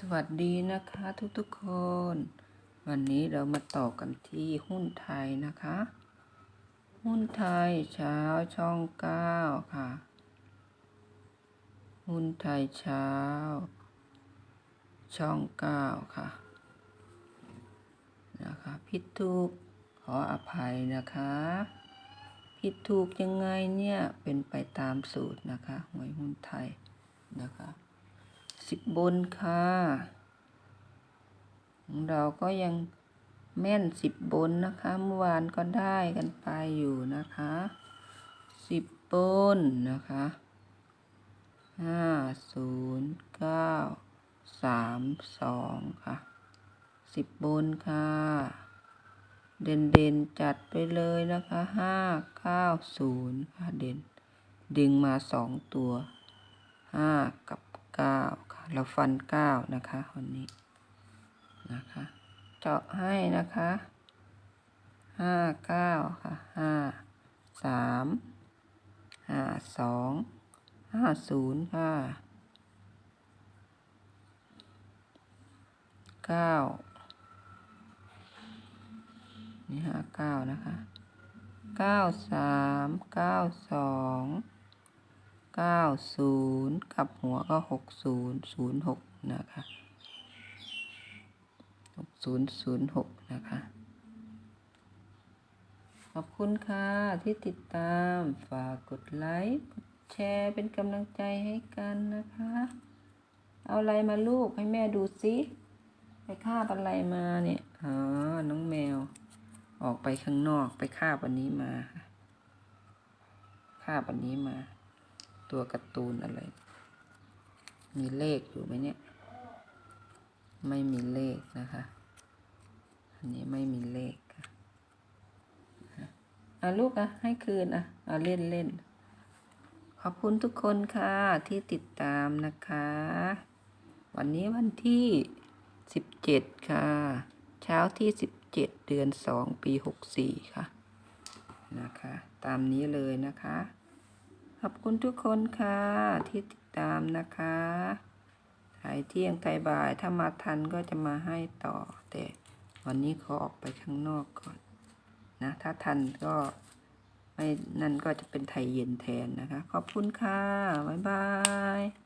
สวัสดีนะคะทุกๆคน วันนี้เรามาต่อกันที่หุ้นไทยนะคะ หุ้นไทยเช้าช่องเก้าค่ะ หุ้นไทยเช้า ช่องเก้าค่ะนะคะผิดถูกขออภัยนะคะ ผิดถูกยังไงเนี่ยเป็นไปตามสูตรนะคะหวยหุ้นไทยนะคะ สิบบนค่ะของเราก็ยังแม่นสิบบนนะคะเมื่อวานก็ได้กันไปอยู่นะคะสิบบนนะคะห้าศูนย์เก้าสามสองค่ะสิบบนค่ะ เด่นเด่นจัดไปเลยนะคะห้าเก้าศูนย์ค่ะเด่นดึงมาสองตัวห้ากับ เก้าค่ะ เราฟันเก้านะคะวันนี้นะคะ เจาะให้นะคะห้าเก้าค่ะห้าสามห้าสองห้าศูนย์ค่ะเก้านี่ห้าเก้านะคะเก้าสามเก้าสอง เก้าศูนย์กับหัวก็หกศูนย์ศูนย์หกนะคะหกศูนย์ศูนย์หกนะคะ ขอบคุณค่ะที่ติดตาม ฝากกดไลค์ กดแชร์เป็นกำลังใจให้กันนะคะ เอาอะไรมาลูกให้แม่ดูสิไปคาบอะไรมาเนี่ย อ๋อ น้องแมว ออกไปข้างนอกไปคาบอันนี้มาค่ะคาบอันนี้มา ตัวการ์ตูนอะไร มีเลขอยู่ไหมเนี่ย ไม่มีเลขนะคะ อันนี้ไม่มีเลขค่ะอะลูกอะ ให้คืนอะเอาเล่นเล่น ขอบคุณทุกคนค่ะ ที่ติดตามนะคะ วันนี้วันที่สิบเจ็ดค่ะ เช้าที่สิบเจ็ดเดือนสองปีหกสี่ค่ะ นะคะ ตามนี้เลยนะคะ ขอบคุณทุกคนค่ะที่ติดตามนะคะถ่ายเที่ยงถ่ายบ่ายถ้ามาทันก็จะมาให้ต่อ แต่วันนี้ขอออกไปข้างนอกก่อนนะ ถ้าทันก็ไม่นั่นก็จะเป็นไทยเย็นแทนนะคะ ขอบคุณค่ะ บ๊ายบาย